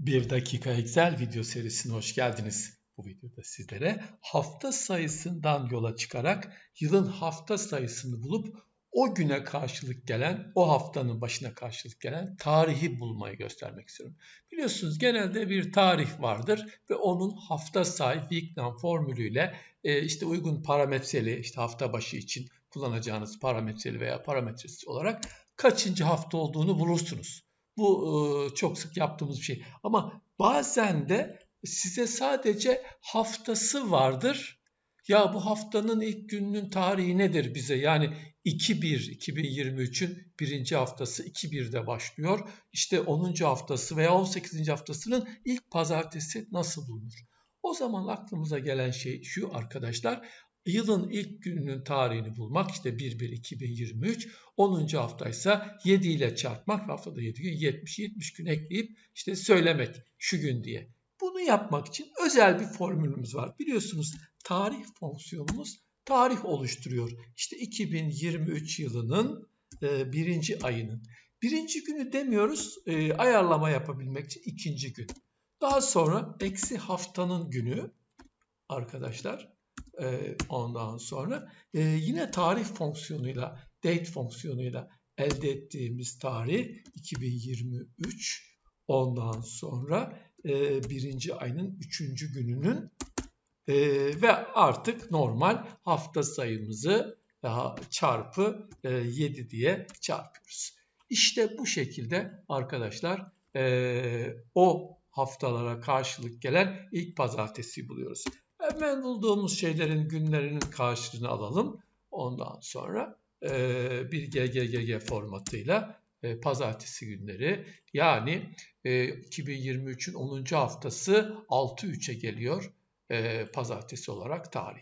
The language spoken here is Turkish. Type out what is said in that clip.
Bir dakika Excel video serisine hoş geldiniz. Bu videoda sizlere hafta sayısından yola çıkarak yılın hafta sayısını bulup o güne karşılık gelen, o haftanın başına karşılık gelen tarihi bulmayı göstermek istiyorum. Biliyorsunuz genelde bir tarih vardır ve onun hafta sayı Wignan formülüyle e, işte uygun parametreli, işte hafta başı için kullanacağınız parametreli veya parametresiz olarak kaçıncı hafta olduğunu bulursunuz. Bu çok sık yaptığımız bir şey. Ama bazen de size sadece haftası vardır. Ya bu haftanın ilk gününün tarihi nedir bize? Yani 2-1 2023'ün birinci haftası 2-1'de başlıyor. İşte 10. haftası veya 18. haftasının ilk pazartesi nasıl bulunur? O zaman aklımıza gelen şey şu arkadaşlar yılın ilk gününün tarihini bulmak işte 1-1-2023 10. haftaysa 7 ile çarpmak haftada 7 gün 70-70 gün ekleyip işte söylemek şu gün diye. Bunu yapmak için özel bir formülümüz var. Biliyorsunuz tarih fonksiyonumuz tarih oluşturuyor. İşte 2023 yılının e, birinci ayının. Birinci günü demiyoruz e, ayarlama yapabilmek için ikinci gün. Daha sonra eksi haftanın günü arkadaşlar e, ondan sonra e, yine tarih fonksiyonuyla, date fonksiyonuyla elde ettiğimiz tarih 2023 ondan sonra e, birinci ayının üçüncü gününün e, ve artık normal hafta sayımızı daha çarpı e, 7 diye çarpıyoruz. İşte bu şekilde arkadaşlar e, o haftalara karşılık gelen ilk pazartesi buluyoruz. Hemen bulduğumuz şeylerin günlerinin karşılığını alalım. Ondan sonra e, bir GGGG formatıyla e, pazartesi günleri yani e, 2023'ün 10. haftası 6-3'e geliyor e, pazartesi olarak tarih.